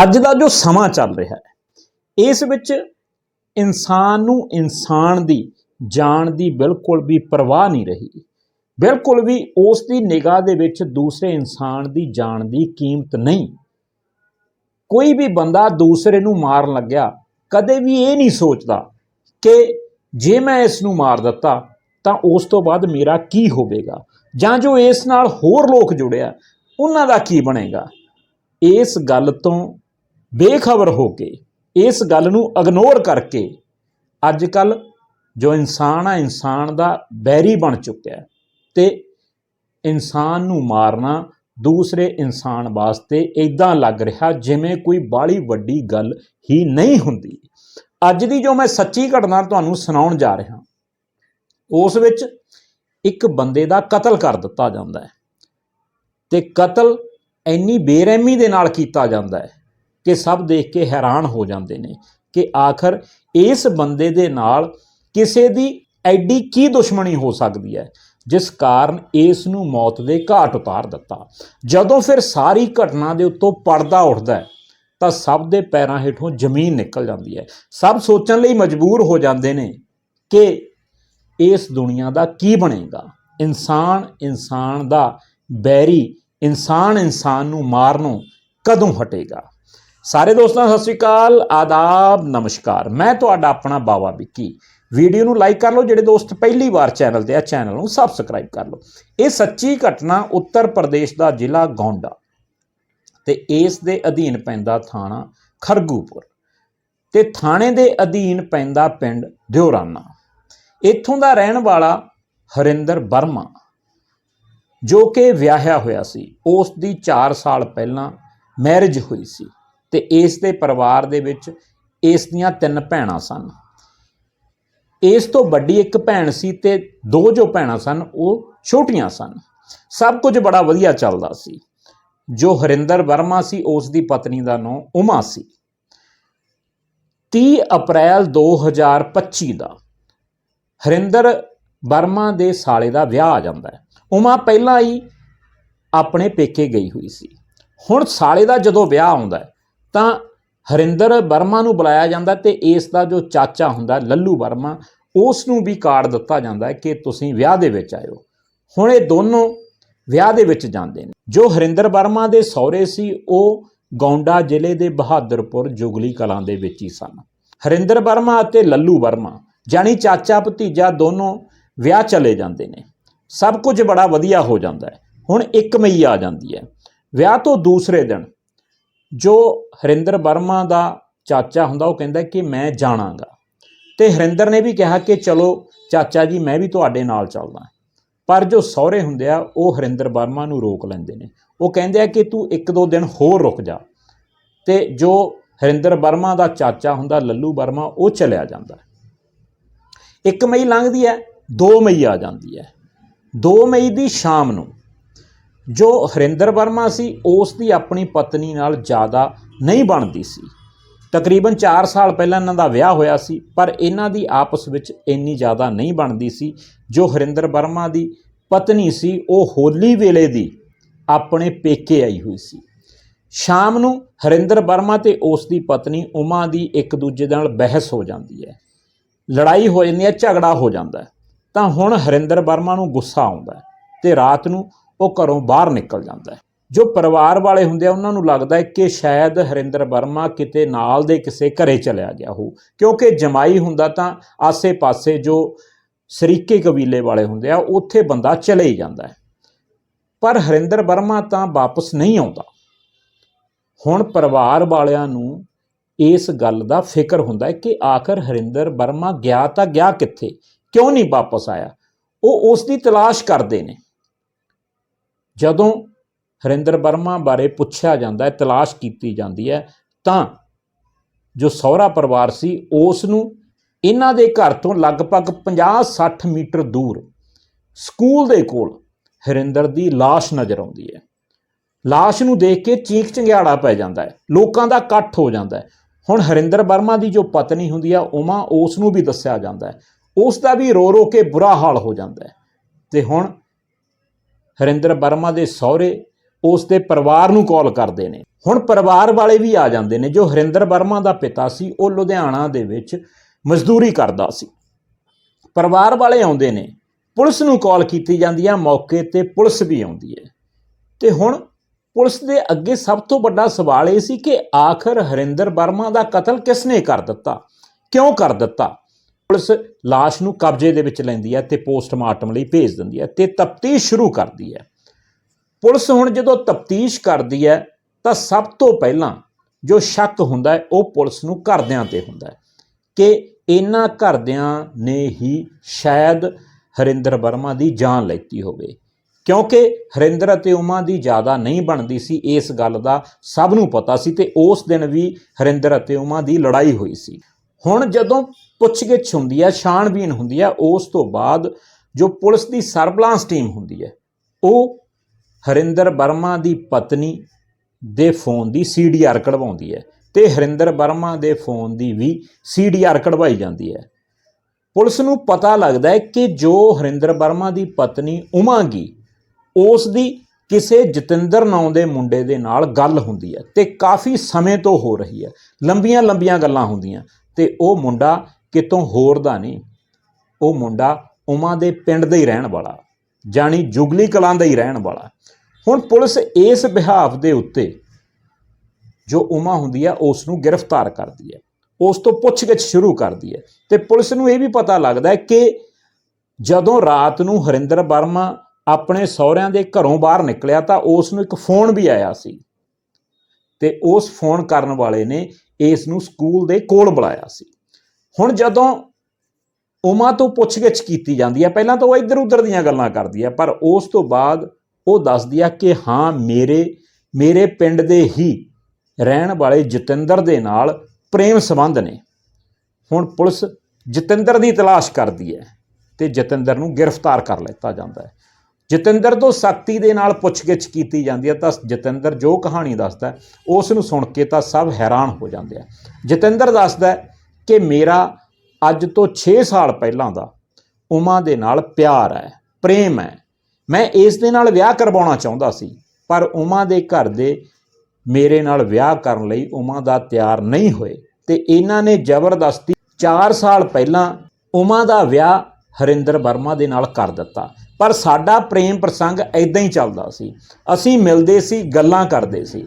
ਅੱਜ ਦਾ ਜੋ ਸਮਾਂ ਚੱਲ ਰਿਹਾ ਹੈ, ਇਸ ਵਿੱਚ ਇਨਸਾਨ ਨੂੰ ਇਨਸਾਨ ਦੀ ਜਾਨ ਦੀ ਬਿਲਕੁਲ ਵੀ ਪਰਵਾਹ ਨਹੀਂ ਰਹੀ। ਬਿਲਕੁਲ ਵੀ ਉਸ ਦੀ ਨਿਗਾਹ ਦੇ ਵਿੱਚ ਦੂਸਰੇ ਇਨਸਾਨ ਦੀ ਜਾਨ ਦੀ ਕੀਮਤ ਨਹੀਂ। ਕੋਈ ਵੀ ਬੰਦਾ ਦੂਸਰੇ ਨੂੰ ਮਾਰਨ ਲੱਗਿਆ, ਕਦੇ ਵੀ ਇਹ ਨਹੀਂ ਸੋਚਦਾ ਕਿ ਜੇ ਮੈਂ ਇਸ ਨੂੰ ਮਾਰ ਦਿੱਤਾ, ਤਾਂ ਉਸ ਤੋਂ ਬਾਅਦ ਮੇਰਾ ਕੀ ਹੋਵੇਗਾ? ਜਾਂ ਜੋ ਇਸ ਨਾਲ ਹੋਰ ਲੋਕ ਜੁੜਿਆ, ਉਹਨਾਂ ਦਾ ਕੀ ਬਣੇਗਾ? ਇਸ ਗੱਲ ਤੋਂ ਬੇਖਬਰ ਹੋ ਕੇ ਇਸ ਗੱਲ ਨੂੰ ਇਗਨੋਰ ਕਰਕੇ ਅੱਜ ਕੱਲ ਜੋ ਇਨਸਾਨ ਆ, ਇਨਸਾਨ ਦਾ ਬੈਰੀ ਬਣ ਚੁੱਕਿਆ ਹੈ ਤੇ ਇਨਸਾਨ ਨੂੰ ਮਾਰਨਾ ਦੂਸਰੇ ਇਨਸਾਨ ਵਾਸਤੇ ਇਦਾਂ ਲੱਗ ਰਿਹਾ ਜਿਵੇਂ ਕੋਈ ਬਾਲੀ ਵੱਡੀ ਗੱਲ ਹੀ ਨਹੀਂ ਹੁੰਦੀ। ਅੱਜ ਦੀ ਜੋ ਮੈਂ ਸੱਚੀ ਘਟਨਾ ਤੁਹਾਨੂੰ ਸੁਣਾਉਣ ਜਾ ਰਿਹਾ, ਉਸ ਵਿੱਚ ਇੱਕ ਬੰਦੇ ਦਾ ਕਤਲ ਕਰ ਦਿੱਤਾ ਜਾਂਦਾ ਹੈ ਤੇ ਕਤਲ ਇੰਨੀ ਬੇਰਹਿਮੀ ਦੇ ਨਾਲ ਕੀਤਾ ਜਾਂਦਾ ਹੈ ਕਿ ਸਭ ਦੇਖ ਕੇ ਹੈਰਾਨ ਹੋ ਜਾਂਦੇ ਨੇ ਕਿ ਆਖਰ ਇਸ ਬੰਦੇ ਦੇ ਨਾਲ ਕਿਸੇ ਦੀ ਐਡੀ ਕੀ ਦੁਸ਼ਮਣੀ ਹੋ ਸਕਦੀ ਹੈ, ਜਿਸ ਕਾਰਨ ਇਸ ਨੂੰ ਮੌਤ ਦੇ ਘਾਟ ਉਤਾਰ ਦਿੱਤਾ। ਜਦੋਂ ਫਿਰ ਸਾਰੀ ਘਟਨਾ ਦੇ ਉੱਤੋਂ ਪਰਦਾ ਉੱਠਦਾ ਹੈ, ਤਾਂ ਸਭ ਦੇ ਪੈਰਾਂ ਹੇਠੋਂ ਜ਼ਮੀਨ ਨਿਕਲ ਜਾਂਦੀ ਹੈ। ਸਭ ਸੋਚਣ ਲਈ ਮਜਬੂਰ ਹੋ ਜਾਂਦੇ ਨੇ ਕਿ ਇਸ ਦੁਨੀਆ ਦਾ ਕੀ ਬਣੇਗਾ। ਇਨਸਾਨ ਇਨਸਾਨ ਦਾ ਬੈਰੀ, ਇਨਸਾਨ ਇਨਸਾਨ ਨੂੰ ਮਾਰਨੋਂ ਕਦੋਂ ਹਟੇਗਾ? ਸਾਰੇ ਦੋਸਤਾਂ, ਸਤਿ ਸ੍ਰੀ ਅਕਾਲ, ਆਦਾਬ, ਨਮਸਕਾਰ। ਮੈਂ ਤੁਹਾਡਾ ਆਪਣਾ ਬਾਵਾ ਵਿੱਕੀ। ਵੀਡੀਓ ਨੂੰ ਲਾਈਕ ਕਰ ਲਓ, ਜਿਹੜੇ ਦੋਸਤ ਪਹਿਲੀ ਵਾਰ ਚੈਨਲ ਤੇ ਆ, ਚੈਨਲ ਨੂੰ ਸਬਸਕ੍ਰਾਈਬ ਕਰ ਲਓ। ਇਹ ਸੱਚੀ ਘਟਨਾ ਉੱਤਰ ਪ੍ਰਦੇਸ਼ ਦਾ ਜ਼ਿਲ੍ਹਾ ਗੌਂਡਾ ਤੇ ਇਸ ਦੇ ਅਧੀਨ ਪੈਂਦਾ ਥਾਣਾ ਖਰਗੂਪੁਰ ਤੇ ਥਾਣੇ ਦੇ ਅਧੀਨ ਪੈਂਦਾ ਪਿੰਡ ਦਿਉਰਾਨਾ ਇੱਥੋਂ ਦਾ ਰਹਿਣ ਵਾਲਾ ਹਰਿੰਦਰ ਵਰਮਾ, ਜੋ ਕਿ ਵਿਆਹਿਆ ਹੋਇਆ ਸੀ, ਉਸ ਦੀ 4 ਸਾਲ ਪਹਿਲਾਂ ਮੈਰਿਜ ਹੋਈ ਸੀ। ਤੇ ਇਸ ਦੇ ਪਰਿਵਾਰ ਦੇ ਵਿੱਚ ਇਸ ਦੀਆਂ ਤਿੰਨ ਭੈਣਾਂ ਸਨ। ਇਸ ਤੋਂ ਵੱਡੀ ਇੱਕ ਭੈਣ ਸੀ ਤੇ ਦੋ ਜੋ ਭੈਣਾਂ ਸਨ, ਉਹ ਛੋਟੀਆਂ ਸਨ। ਸਭ ਕੁਝ ਬੜਾ ਵਧੀਆ ਚੱਲਦਾ ਸੀ। ਜੋ ਹਰਿੰਦਰ ਵਰਮਾ ਸੀ, ਉਸ ਦੀ ਪਤਨੀ ਦਾ ਨਾਮ ਉਮਾ ਸੀ। 30 ਅਪ੍ਰੈਲ 2025 ਦਾ ਹਰਿੰਦਰ ਵਰਮਾ ਦੇ ਸਾਲੇ ਦਾ ਵਿਆਹ ਆ ਜਾਂਦਾ ਹੈ। ਉਮਾ ਪਹਿਲਾਂ ਹੀ ਆਪਣੇ ਪੇਕੇ ਗਈ ਹੋਈ ਸੀ। ਹੁਣ ਸਾਲੇ ਦਾ ਜਦੋਂ ਵਿਆਹ ਆਉਂਦਾ ਤਾਂ ਹਰਿੰਦਰ ਵਰਮਾ ਨੂੰ ਬੁਲਾਇਆ ਜਾਂਦਾ ਤੇ ਇਸ ਦਾ ਜੋ ਚਾਚਾ ਹੁੰਦਾ, ਲੱਲੂ ਵਰਮਾ ਉਸ ਨੂੰ ਵੀ ਕਾਰਡ ਦਿੱਤਾ ਜਾਂਦਾ ਕਿ ਤੁਸੀਂ ਵਿਆਹ ਦੇ ਵਿੱਚ ਆਇਓ। ਹੁਣ ਇਹ ਦੋਨੋਂ ਵਿਆਹ ਦੇ ਵਿੱਚ ਜਾਂਦੇ ਨੇ। ਜੋ ਹਰਿੰਦਰ ਵਰਮਾ ਦੇ ਸਹੁਰੇ ਸੀ, ਉਹ ਗੌਂਡਾ ਜ਼ਿਲ੍ਹੇ ਦੇ ਬਹਾਦਰਪੁਰ ਜੁਗਲੀ ਕਲਾਂ ਦੇ ਵਿੱਚ ਹੀ ਸਨ। ਹਰਿੰਦਰ ਵਰਮਾ ਅਤੇ ਲੱਲੂ ਵਰਮਾ ਜਾਨੀ ਚਾਚਾ ਭਤੀਜਾ ਦੋਨੋਂ ਵਿਆਹ ਚਲੇ ਜਾਂਦੇ ਨੇ। ਸਭ ਕੁਝ ਬੜਾ ਵਧੀਆ ਹੋ ਜਾਂਦਾ ਹੈ। ਹੁਣ 1 ਮਈ ਆ ਜਾਂਦੀ ਹੈ। ਵਿਆਹ ਤੋਂ ਦੂਸਰੇ ਦਿਨ ਜੋ ਹਰਿੰਦਰ ਵਰਮਾ ਦਾ ਚਾਚਾ ਹੁੰਦਾ, ਉਹ ਕਹਿੰਦਾ ਕਿ ਮੈਂ ਜਾਣਾਂਗਾ। ਤੇ ਹਰਿੰਦਰ ਨੇ ਵੀ ਕਿਹਾ ਕਿ ਚਲੋ ਚਾਚਾ ਜੀ, ਮੈਂ ਵੀ ਤੁਹਾਡੇ ਨਾਲ ਚੱਲਦਾ। ਪਰ ਜੋ ਸਹੁਰੇ ਹੁੰਦੇ ਆ, ਉਹ ਹਰਿੰਦਰ ਵਰਮਾ ਨੂੰ ਰੋਕ ਲੈਂਦੇ ਨੇ। ਉਹ ਕਹਿੰਦੇ ਆ ਕਿ ਤੂੰ ਇੱਕ ਦੋ ਦਿਨ ਹੋਰ ਰੁਕ ਜਾ। ਤੇ ਜੋ ਹਰਿੰਦਰ ਵਰਮਾ ਦਾ ਚਾਚਾ ਹੁੰਦਾ, ਲੱਲੂ ਵਰਮਾ, ਉਹ ਚਲਿਆ ਜਾਂਦਾ। 1 ਮਈ ਲੰਘਦੀ ਹੈ 2 ਮਈ ਆ ਜਾਂਦੀ ਹੈ। 2 ਮਈ ਦੀ ਸ਼ਾਮ ਨੂੰ ਜੋ ਹਰਿੰਦਰ ਵਰਮਾ ਸੀ, ਉਸ ਦੀ ਆਪਣੀ ਪਤਨੀ ਨਾਲ ਜ਼ਿਆਦਾ ਨਹੀਂ ਬਣਦੀ ਸੀ। ਤਕਰੀਬਨ 4 ਸਾਲ ਪਹਿਲਾਂ ਇਹਨਾਂ ਦਾ ਵਿਆਹ ਹੋਇਆ ਸੀ, ਪਰ ਇਹਨਾਂ ਦੀ ਆਪਸ ਵਿੱਚ ਇੰਨੀ ਜ਼ਿਆਦਾ ਨਹੀਂ ਬਣਦੀ ਸੀ, ਜੋ ਹਰਿੰਦਰ ਵਰਮਾ ਦੀ ਪਤਨੀ ਸੀ, ਉਹ ਹੋਲੀ ਵੇਲੇ ਦੀ ਆਪਣੇ ਪੇਕੇ ਆਈ ਹੋਈ ਸੀ। ਸ਼ਾਮ ਨੂੰ ਹਰਿੰਦਰ ਵਰਮਾ ਤੇ ਉਸ ਦੀ ਪਤਨੀ ਉਮਾ ਦੀ ਇੱਕ ਦੂਜੇ ਨਾਲ ਬਹਿਸ ਹੋ ਜਾਂਦੀ ਹੈ। ਲੜਾਈ ਹੋ ਜਾਂਦੀ ਹੈ, ਝਗੜਾ ਹੋ ਜਾਂਦਾ ਤਾਂ ਹੁਣ ਹਰਿੰਦਰ ਵਰਮਾ ਨੂੰ ਗੁੱਸਾ ਆਉਂਦਾ ਹੈ ਤੇ ਰਾਤ ਨੂੰ ਉਹ ਘਰੋਂ ਬਾਹਰ ਨਿਕਲ ਜਾਂਦਾ ਹੈ। ਜੋ ਪਰਿਵਾਰ ਵਾਲੇ ਹੁੰਦੇ ਆ, ਉਹਨਾਂ ਨੂੰ ਲੱਗਦਾ ਹੈ ਕਿ ਸ਼ਾਇਦ ਹਰਿੰਦਰ ਵਰਮਾ ਕਿਤੇ ਨਾਲ ਦੇ ਕਿਸੇ ਘਰੇ ਚਲਿਆ ਗਿਆ ਹੋ ਕਿਉਂਕਿ ਜਮਾਈ ਹੁੰਦਾ ਤਾਂ ਆਸੇ-ਪਾਸੇ ਜੋ ਸਰੀਕੇ ਕਬੀਲੇ ਵਾਲੇ ਹੁੰਦੇ ਆ, ਉੱਥੇ ਬੰਦਾ ਚਲੇ ਹੀ ਜਾਂਦਾ ਹੈ। ਪਰ ਹਰਿੰਦਰ ਵਰਮਾ ਤਾਂ ਵਾਪਸ ਨਹੀਂ ਆਉਂਦਾ। ਹੁਣ ਪਰਿਵਾਰ ਵਾਲਿਆਂ ਨੂੰ ਇਸ ਗੱਲ ਦਾ ਫਿਕਰ ਹੁੰਦਾ ਹੈ ਕਿ ਆਖਰ ਹਰਿੰਦਰ ਵਰਮਾ ਗਿਆ ਤਾਂ ਗਿਆ ਕਿੱਥੇ? ਕਿਉਂ ਨਹੀਂ ਵਾਪਸ ਆਇਆ? ਉਹ ਉਸ ਦੀ ਤਲਾਸ਼ ਕਰਦੇ ਨੇ। ਜਦੋਂ ਹਰਿੰਦਰ ਵਰਮਾ ਬਾਰੇ ਪੁੱਛਿਆ ਜਾਂਦਾ ਹੈ, ਤਲਾਸ਼ ਕੀਤੀ ਜਾਂਦੀ ਹੈ, ਤਾਂ ਜੋ ਸਹੁਰਾ ਪਰਿਵਾਰ ਸੀ ਉਸ ਨੂੰ ਇਹਨਾਂ ਦੇ ਘਰ ਤੋਂ ਲਗਭਗ 50-60 ਮੀਟਰ ਦੂਰ ਸਕੂਲ ਦੇ ਕੋਲ ਹਰਿੰਦਰ ਦੀ ਲਾਸ਼ ਨਜ਼ਰ ਆਉਂਦੀ ਹੈ। ਲਾਸ਼ ਨੂੰ ਦੇਖ ਕੇ ਚੀਕ ਚੰਗਿਆੜਾ ਪੈ ਜਾਂਦਾ ਹੈ, ਲੋਕਾਂ ਦਾ ਇਕੱਠ ਹੋ ਜਾਂਦਾ ਹੈ। ਹੁਣ ਹਰਿੰਦਰ ਵਰਮਾ ਦੀ ਜੋ ਪਤਨੀ ਹੁੰਦੀ ਆ, ਉਮਾ ਉਸ ਨੂੰ ਵੀ ਦੱਸਿਆ ਜਾਂਦਾ ਹੈ। ਉਸ ਦਾ ਵੀ ਰੋ ਰੋ ਕੇ ਬੁਰਾ ਹਾਲ ਹੋ ਜਾਂਦਾ ਹੈ। ਤੇ ਹੁਣ ਹਰਿੰਦਰ ਵਰਮਾ ਦੇ ਸਹੁਰੇ ਉਸ ਦੇ ਪਰਿਵਾਰ ਨੂੰ ਕਾਲ ਕਰਦੇ ਨੇ। ਹੁਣ ਪਰਿਵਾਰ ਵਾਲੇ ਵੀ ਆ ਜਾਂਦੇ ਨੇ, ਜੋ ਹਰਿੰਦਰ ਵਰਮਾ ਦਾ ਪਿਤਾ ਸੀ, ਉਹ ਲੁਧਿਆਣਾ ਦੇ ਵਿੱਚ ਮਜ਼ਦੂਰੀ ਕਰਦਾ ਸੀ। ਪਰਿਵਾਰ ਵਾਲੇ ਆਉਂਦੇ ਨੇ, ਪੁਲਿਸ ਨੂੰ ਕਾਲ ਕੀਤੀ ਜਾਂਦੀ ਹੈ ਮੌਕੇ ਤੇ ਪੁਲਿਸ ਵੀ ਆਉਂਦੀ ਹੈ। ਤੇ ਹੁਣ ਪੁਲਿਸ ਦੇ ਅੱਗੇ ਸਭ ਤੋਂ ਵੱਡਾ ਸਵਾਲ ਇਹ ਸੀ ਕਿ ਆਖਰ ਹਰਿੰਦਰ ਵਰਮਾ ਦਾ ਕਤਲ ਕਿਸ ਨੇ ਕਰ ਦਿੱਤਾ, ਕਿਉਂ ਕਰ ਦਿੱਤਾ? ਪੁਲਿਸ ਲਾਸ਼ ਨੂੰ ਕਬਜ਼ੇ ਦੇ ਵਿੱਚ ਲੈਂਦੀ ਹੈ ਤੇ ਪੋਸਟਮਾਰਟਮ ਲਈ ਭੇਜ ਦਿੰਦੀ ਹੈ ਤੇ ਤਫਤੀਸ਼ ਸ਼ੁਰੂ ਕਰਦੀ ਹੈ। ਪੁਲਿਸ ਹੁਣ ਜਦੋਂ ਤਫਤੀਸ਼ ਕਰਦੀ ਹੈ ਤਾਂ ਸਭ ਤੋਂ ਪਹਿਲਾਂ ਜੋ ਸ਼ੱਕ ਹੁੰਦਾ ਹੈ ਉਹ ਪੁਲਿਸ ਨੂੰ ਘਰਦਿਆਂ ਤੇ ਹੁੰਦਾ ਹੈ ਕਿ ਇਹਨਾਂ ਘਰਦਿਆਂ ਨੇ ਹੀ ਸ਼ਾਇਦ ਹਰਿੰਦਰ ਵਰਮਾ ਦੀ ਜਾਨ ਲੈਤੀ ਹੋਵੇ। ਕਿਉਂਕਿ ਹਰਿੰਦਰ ਅਤੇ ਉਮਾ ਦੀ ਜ਼ਿਆਦਾ ਨਹੀਂ ਬਣਦੀ ਸੀ, ਇਸ ਗੱਲ ਦਾ ਸਭ ਨੂੰ ਪਤਾ ਸੀ ਤੇ ਉਸ ਦਿਨ ਵੀ ਹਰਿੰਦਰ ਅਤੇ ਉਮਾ ਦੀ ਲੜਾਈ ਹੋਈ ਸੀ। ਹੁਣ ਜਦੋਂ ਪੁੱਛਗਿੱਛ ਹੁੰਦੀ ਹੈ ਛਾਣਬੀਨ ਹੁੰਦੀ ਹੈ ਉਸ ਤੋਂ ਬਾਅਦ ਜੋ ਪੁਲਿਸ ਦੀ ਸਰਬਲਾਂਸ ਟੀਮ ਹੁੰਦੀ ਹੈ ਉਹ ਹਰਿੰਦਰ ਵਰਮਾ ਦੀ ਪਤਨੀ ਦੇ ਫੋਨ ਦੀ ਸੀਡੀਆਰ ਕਢਵਾਉਂਦੀ ਹੈ ਤੇ ਹਰਿੰਦਰ ਵਰਮਾ ਦੇ ਫੋਨ ਦੀ ਵੀ ਸੀਡੀਆਰ ਕਢਵਾਈ ਜਾਂਦੀ ਹੈ ਪੁਲਿਸ ਨੂੰ ਪਤਾ ਲੱਗਦਾ ਹੈ ਕਿ ਜੋ ਹਰਿੰਦਰ ਵਰਮਾ ਦੀ ਪਤਨੀ ਉਮਾਂਗੀ, ਉਸ ਦੀ ਕਿਸੇ ਜਤਿੰਦਰ ਨਾਂ ਦੇ ਮੁੰਡੇ ਦੇ ਨਾਲ ਗੱਲ ਹੁੰਦੀ ਹੈ ਤੇ ਕਾਫੀ ਸਮੇਂ ਤੋਂ ਹੋ ਰਹੀ ਹੈ ਲੰਬੀਆਂ ਲੰਬੀਆਂ ਗੱਲਾਂ ਹੁੰਦੀਆਂ ਤੇ ਉਹ ਮੁੰਡਾ ਕਿਤੋਂ ਹੋਰ ਦਾ ਨਹੀਂ, ਉਹ ਮੁੰਡਾ ਉਮਾ ਦੇ ਪਿੰਡ ਦਾ ਹੀ ਰਹਿਣ ਵਾਲਾ, ਜਾਣੀ ਜੁਗਲੀ ਕਲਾਂ ਦਾ ਹੀ ਰਹਿਣ ਵਾਲਾ। ਹੁਣ ਪੁਲਿਸ ਇਸ ਬਿਹਾਵ ਦੇ ਉੱਤੇ ਜੋ ਉਮਾ ਹੁੰਦੀ ਹੈ ਉਸ ਨੂੰ ਗ੍ਰਿਫਤਾਰ ਕਰਦੀ ਹੈ ਉਸ ਤੋਂ ਪੁੱਛਗਿੱਛ ਸ਼ੁਰੂ ਕਰਦੀ ਹੈ ਤੇ ਪੁਲਿਸ ਨੂੰ ਇਹ ਵੀ ਪਤਾ ਲੱਗਦਾ ਹੈ ਕਿ ਜਦੋਂ ਰਾਤ ਨੂੰ ਹਰਿੰਦਰ ਵਰਮਾ ਆਪਣੇ ਸਹੁਰਿਆਂ ਦੇ ਘਰੋਂ ਬਾਹਰ ਨਿਕਲਿਆ ਤਾਂ ਉਸ ਨੂੰ ਇੱਕ ਫੋਨ ਵੀ ਆਇਆ ਸੀ। ਤੇ ਉਸ ਫੋਨ ਕਰਨ ਵਾਲੇ ਨੇ ਇਸ ਨੂੰ ਸਕੂਲ ਦੇ ਕੋਲ ਬੁਲਾਇਆ ਸੀ। ਹੁਣ ਜਦੋਂ ਉਮਾ ਤੋਂ ਪੁੱਛਗਿੱਛ ਕੀਤੀ ਜਾਂਦੀ ਹੈ, ਪਹਿਲਾਂ ਤਾਂ ਉਹ ਇੱਧਰ ਉੱਧਰ ਦੀਆਂ ਗੱਲਾਂ ਕਰਦੀ ਹੈ, ਪਰ ਉਸ ਤੋਂ ਬਾਅਦ ਉਹ ਦੱਸਦੀ ਹੈ ਕਿ ਹਾਂ, ਮੇਰੇ ਮੇਰੇ ਪਿੰਡ ਦੇ ਹੀ ਰਹਿਣ ਵਾਲੇ ਜਤਿੰਦਰ ਦੇ ਨਾਲ ਪ੍ਰੇਮ ਸੰਬੰਧ ਨੇ। ਹੁਣ ਪੁਲਿਸ ਜਤਿੰਦਰ ਦੀ ਤਲਾਸ਼ ਕਰਦੀ ਹੈ ਤੇ ਜਤਿੰਦਰ ਨੂੰ ਗ੍ਰਿਫਤਾਰ ਕਰ ਲਿੱਤਾ ਜਾਂਦਾ ਹੈ। ਜਤਿੰਦਰ ਤੋਂ ਸਖਤੀ ਦੇ ਨਾਲ ਪੁੱਛਗਿੱਛ ਕੀਤੀ ਜਾਂਦੀ ਹੈ ਤਾਂ ਜਤਿੰਦਰ ਜੋ ਕਹਾਣੀ ਦੱਸਦਾ ਉਸ ਨੂੰ ਸੁਣ ਕੇ ਤਾਂ ਸਭ ਹੈਰਾਨ ਹੋ ਜਾਂਦੇ ਆ। ਜਤਿੰਦਰ ਦੱਸਦਾ ਕਿ ਮੇਰਾ ਅੱਜ ਤੋਂ 6 ਸਾਲ ਪਹਿਲਾਂ ਦਾ ਉਮਾ ਦੇ ਨਾਲ ਪਿਆਰ ਹੈ, ਪ੍ਰੇਮ ਹੈ। ਮੈਂ ਇਸ ਦੇ ਨਾਲ ਵਿਆਹ ਕਰਵਾਉਣਾ ਚਾਹੁੰਦਾ ਸੀ, ਪਰ ਉਮਾ ਦੇ ਘਰ ਦੇ ਮੇਰੇ ਨਾਲ ਵਿਆਹ ਕਰਨ ਲਈ ਉਮਾ ਦਾ ਤਿਆਰ ਨਹੀਂ ਹੋਏ ਤੇ ਇਹਨਾਂ ਨੇ ਜ਼ਬਰਦਸਤੀ 4 ਸਾਲ ਪਹਿਲਾਂ ਉਮਾ ਦਾ ਵਿਆਹ ਹਰਿੰਦਰ ਵਰਮਾ ਦੇ ਨਾਲ ਕਰ ਦਿੱਤਾ। ਪਰ ਸਾਡਾ ਪ੍ਰੇਮ ਪ੍ਰਸੰਗ ਐਦਾਂ ਹੀ ਚੱਲਦਾ ਸੀ। ਅਸੀਂ ਮਿਲਦੇ ਸੀ, ਗੱਲਾਂ ਕਰਦੇ ਸੀ।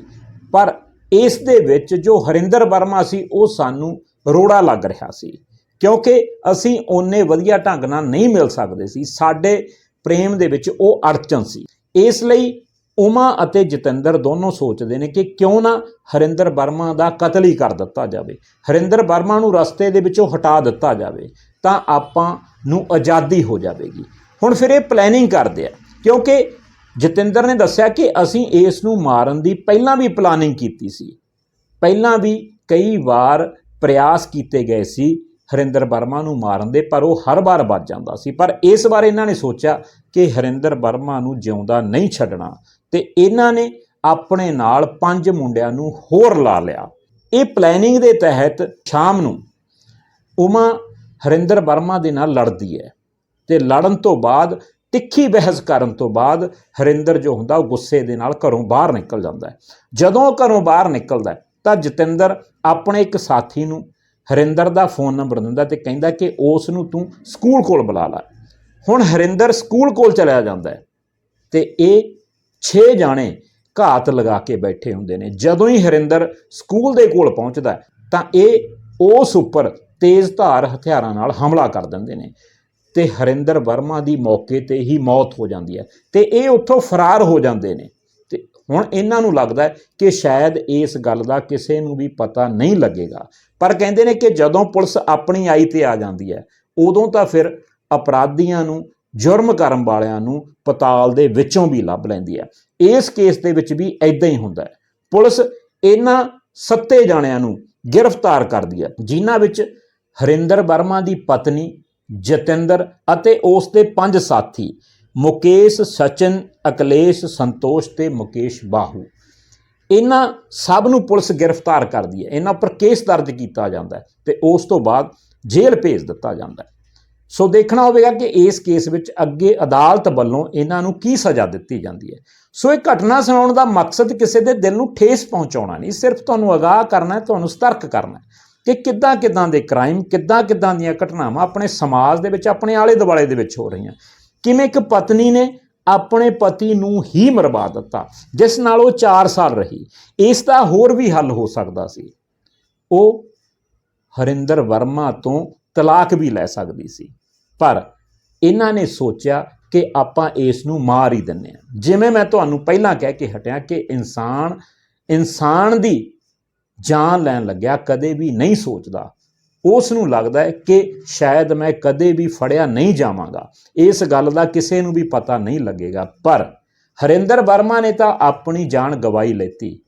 ਪਰ ਇਸ ਦੇ ਵਿੱਚ ਜੋ ਹਰਿੰਦਰ ਵਰਮਾ ਸੀ, ਉਹ ਸਾਨੂੰ ਰੋੜਾ ਲੱਗ ਰਿਹਾ ਸੀ। ਕਿਉਂਕਿ ਅਸੀਂ ਓਨੇ ਵਧੀਆ ਢੰਗ ਨਾਲ ਨਹੀਂ ਮਿਲ ਸਕਦੇ ਸੀ। ਸਾਡੇ ਪ੍ਰੇਮ ਦੇ ਵਿੱਚ ਉਹ ਅੜਚਨ ਸੀ। ਇਸ ਲਈ ਉਮਾ ਅਤੇ ਜਤਿੰਦਰ ਦੋਨੋਂ ਸੋਚਦੇ ਨੇ ਕਿ ਕਿਉਂ ਨਾ ਹਰਿੰਦਰ ਵਰਮਾ ਦਾ ਕਤਲ ਹੀ ਕਰ ਦਿੱਤਾ ਜਾਵੇ। ਹਰਿੰਦਰ ਵਰਮਾ ਨੂੰ ਰਸਤੇ ਦੇ ਵਿੱਚੋਂ ਹਟਾ ਦਿੱਤਾ ਜਾਵੇ ਤਾਂ ਆਪਾਂ ਨੂੰ ਆਜ਼ਾਦੀ ਹੋ ਜਾਵੇਗੀ। ਹੁਣ ਫਿਰ ਇਹ ਪਲੈਨਿੰਗ ਕਰਦੇ ਆ। ਕਿਉਂਕਿ ਜਤਿੰਦਰ ਨੇ ਦੱਸਿਆ ਕਿ ਅਸੀਂ ਇਸ ਨੂੰ ਮਾਰਨ ਦੀ ਪਹਿਲਾਂ ਵੀ ਪਲਾਨਿੰਗ ਕੀਤੀ ਸੀ। ਪਹਿਲਾਂ ਵੀ ਕਈ ਵਾਰ ਪ੍ਰਯਾਸ ਕੀਤੇ ਗਏ ਸੀ ਹਰਿੰਦਰ ਵਰਮਾ ਨੂੰ ਮਾਰਨ ਦੇ ਪਰ ਉਹ ਹਰ ਵਾਰ ਬਚ ਜਾਂਦਾ ਸੀ। ਪਰ ਇਸ ਵਾਰ ਇਹਨਾਂ ਨੇ ਸੋਚਿਆ ਕਿ ਹਰਿੰਦਰ ਵਰਮਾ ਨੂੰ ਜਿਉਂਦਾ ਨਹੀਂ ਛੱਡਣਾ ਤੇ ਇਹਨਾਂ ਨੇ ਆਪਣੇ ਨਾਲ ਪੰਜ ਮੁੰਡਿਆਂ ਨੂੰ ਹੋਰ ਲਾ ਲਿਆ। ਇਹ ਪਲੈਨਿੰਗ ਦੇ ਤਹਿਤ ਸ਼ਾਮ ਨੂੰ ਉਮਾ ਹਰਿੰਦਰ ਵਰਮਾ ਦੇ ਨਾਲ ਲੜਦੀ ਹੈ ਤੇ ਲੜਨ ਤੋਂ ਬਾਅਦ ਤਿੱਖੀ ਬਹਿਸ ਕਰਨ ਤੋਂ ਬਾਅਦ ਹਰਿੰਦਰ ਜੋ ਹੁੰਦਾ ਉਹ ਗੁੱਸੇ ਦੇ ਨਾਲ ਘਰੋਂ ਬਾਹਰ ਨਿਕਲ ਜਾਂਦਾ ਹੈ। ਜਦੋਂ ਉਹ ਘਰੋਂ ਬਾਹਰ ਨਿਕਲਦਾ ਹੈ, ਤਾਂ ਜਤਿੰਦਰ ਆਪਣੇ ਇੱਕ ਸਾਥੀ ਨੂੰ ਹਰਿੰਦਰ ਦਾ ਫੋਨ ਨੰਬਰ ਦਿੰਦਾ ਤੇ ਕਹਿੰਦਾ ਕਿ ਉਸ ਨੂੰ ਤੂੰ ਸਕੂਲ ਕੋਲ ਬੁਲਾ ਲੈ। ਹੁਣ ਹਰਿੰਦਰ ਸਕੂਲ ਕੋਲ ਚਲਿਆ ਜਾਂਦਾ ਹੈ ਤੇ ਇਹ 6 ਜਾਣੇ ਘਾਤ ਲਗਾ ਕੇ ਬੈਠੇ ਹੁੰਦੇ ਨੇ। ਜਦੋਂ ਹੀ ਹਰਿੰਦਰ ਸਕੂਲ ਦੇ ਕੋਲ ਪਹੁੰਚਦਾ ਤਾਂ ਇਹ ਉਸ ਉੱਪਰ ਤੇਜ਼ ਧਾਰ ਹਥਿਆਰਾਂ ਨਾਲ ਹਮਲਾ ਕਰ ਦਿੰਦੇ ਨੇ ਤੇ ਹਰਿੰਦਰ ਵਰਮਾ ਦੀ ਮੌਕੇ ਤੇ ਹੀ ਮੌਤ ਹੋ ਜਾਂਦੀ ਹੈ ਤੇ ਇਹ ਉੱਥੋਂ ਫਰਾਰ ਹੋ ਜਾਂਦੇ ਨੇ। ਹੁਣ ਇਹਨਾਂ ਨੂੰ ਲੱਗਦਾ ਕਿ ਸ਼ਾਇਦ ਇਸ ਗੱਲ ਦਾ ਕਿਸੇ ਨੂੰ ਵੀ ਪਤਾ ਨਹੀਂ ਲੱਗੇਗਾ। ਪਰ ਕਹਿੰਦੇ ਨੇ ਕਿ ਜਦੋਂ ਪੁਲਿਸ ਆਪਣੀ ਆਈ ਤੇ ਆ ਜਾਂਦੀ ਹੈ, ਉਦੋਂ ਤਾਂ ਫਿਰ ਅਪਰਾਧੀਆਂ ਨੂੰ, ਜੁਰਮ ਕਰਨ ਵਾਲਿਆਂ ਨੂੰ ਪਤਾਲ ਦੇ ਵਿੱਚੋਂ ਵੀ ਲੱਭ ਲੈਂਦੀ ਹੈ। ਇਸ ਕੇਸ ਦੇ ਵਿੱਚ ਵੀ ਐਦਾਂ ਹੀ ਹੁੰਦਾ ਹੈ। ਪੁਲਿਸ ਇਹਨਾਂ ਸੱਤੇ ਜਾਣਿਆਂ ਨੂੰ ਗ੍ਰਿਫਤਾਰ ਕਰਦੀ ਹੈ, ਜਿਨ੍ਹਾਂ ਵਿੱਚ ਹਰਿੰਦਰ ਵਰਮਾ ਦੀ ਪਤਨੀ, ਜਤਿੰਦਰ ਅਤੇ ਉਸ ਦੇ ਪੰਜ ਸਾਥੀ ਮੁਕੇਸ਼ ਸਚਨ, ਅਕਲੇਸ਼ ਸੰਤੋਸ਼ ਤੇ ਮੁਕੇਸ਼ ਬਾਹੂ। ਇਹਨਾਂ ਸਭ ਨੂੰ ਪੁਲਿਸ ਗ੍ਰਿਫਤਾਰ ਕਰਦੀ ਹੈ। ਇਹਨਾਂ ਉੱਪਰ ਕੇਸ ਦਰਜ ਕੀਤਾ ਜਾਂਦਾ ਹੈ ਤੇ ਉਸ ਤੋਂ ਬਾਅਦ ਜੇਲ੍ਹ ਭੇਜ ਦਿੱਤਾ ਜਾਂਦਾ ਹੈ। ਸੋ ਦੇਖਣਾ ਹੋਵੇਗਾ ਕਿ ਇਸ ਕੇਸ ਵਿੱਚ ਅੱਗੇ ਅਦਾਲਤ ਵੱਲੋਂ ਇਹਨਾਂ ਨੂੰ ਕੀ ਸਜ਼ਾ ਦਿੱਤੀ ਜਾਂਦੀ ਹੈ। ਸੋ ਇਹ ਘਟਨਾ ਸੁਣਾਉਣ ਦਾ ਮਕਸਦ ਕਿਸੇ ਦੇ ਦਿਲ ਨੂੰ ਠੇਸ ਪਹੁੰਚਾਉਣਾ ਨਹੀਂ, ਸਿਰਫ ਤੁਹਾਨੂੰ ਅਗਾਹ ਕਰਨਾ ਹੈ, ਤੁਹਾਨੂੰ ਸਤਰਕ ਕਰਨਾ ਹੈ ਕਿ ਕਿੱਦਾਂ ਕਿੱਦਾਂ ਦੇ ਕ੍ਰਾਈਮ ਕਿੱਦਾਂ ਕਿੱਦਾਂ ਦੀਆਂ ਘਟਨਾਵਾਂ ਆਪਣੇ ਸਮਾਜ ਦੇ ਵਿੱਚ, ਆਪਣੇ ਆਲੇ ਦੁਆਲੇ ਦੇ ਵਿੱਚ ਹੋ ਰਹੀਆਂ। ਕਿਵੇਂ ਇੱਕ ਪਤਨੀ ਨੇ ਆਪਣੇ ਪਤੀ ਨੂੰ ਹੀ ਮਰਵਾ ਦਿੱਤਾ, ਜਿਸ ਨਾਲ ਉਹ 4 ਸਾਲ ਰਹੀ। ਇਸ ਦਾ ਹੋਰ ਵੀ ਹੱਲ ਹੋ ਸਕਦਾ ਸੀ। ਉਹ ਹਰਿੰਦਰ ਵਰਮਾ ਤੋਂ ਤਲਾਕ ਵੀ ਲੈ ਸਕਦੀ ਸੀ। ਪਰ ਇਹਨਾਂ ਨੇ ਸੋਚਿਆ ਕਿ ਆਪਾਂ ਇਸ ਨੂੰ ਮਾਰ ਹੀ ਦਿੰਨੇ ਆ ਜਿਵੇਂ ਮੈਂ ਤੁਹਾਨੂੰ ਪਹਿਲਾਂ ਕਹਿ ਕੇ ਹਟਿਆ ਕਿ ਇਨਸਾਨ ਇਨਸਾਨ ਦੀ ਜਾਨ ਲੈਣ ਲੱਗਿਆ ਕਦੇ ਵੀ ਨਹੀਂ ਸੋਚਦਾ। ਉਸ ਨੂੰ ਲੱਗਦਾ ਹੈ ਕਿ ਸ਼ਾਇਦ ਮੈਂ ਕਦੇ ਵੀ ਫੜਿਆ ਨਹੀਂ ਜਾਵਾਂਗਾ। ਇਸ ਗੱਲ ਦਾ ਕਿਸੇ ਨੂੰ ਵੀ ਪਤਾ ਨਹੀਂ ਲੱਗੇਗਾ। ਪਰ ਹਰਿੰਦਰ ਵਰਮਾ ਨੇ ਤਾਂ ਆਪਣੀ ਜਾਨ ਗਵਾਈ ਲੈਤੀ।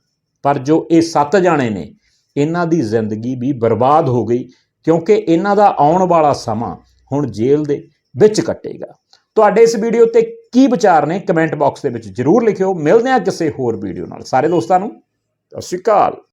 ਪਰ ਜੋ ਇਹ ਸੱਤ ਜਾਣੇ ਨੇ, ਇਹਨਾਂ ਦੀ ਜ਼ਿੰਦਗੀ ਵੀ ਬਰਬਾਦ ਹੋ ਗਈ ਕਿਉਂਕਿ ਇਹਨਾਂ ਦਾ ਆਉਣ ਵਾਲਾ ਸਮਾਂ ਹੁਣ ਜੇਲ੍ਹ ਦੇ ਵਿੱਚ ਕੱਟੇਗਾ। ਤੁਹਾਡੇ ਇਸ ਵੀਡੀਓ ਤੇ ਕੀ ਵਿਚਾਰ ਨੇ ਕਮੈਂਟ ਬਾਕਸ ਦੇ ਵਿੱਚ ਜਰੂਰ ਲਿਖਿਓ। ਮਿਲਦੇ ਹਾਂ ਕਿਸੇ ਹੋਰ ਵੀਡੀਓ ਨਾਲ। ਸਾਰੇ ਦੋਸਤਾਂ ਨੂੰ, ਸਤਿ ਸ਼੍ਰੀ ਅਕਾਲ।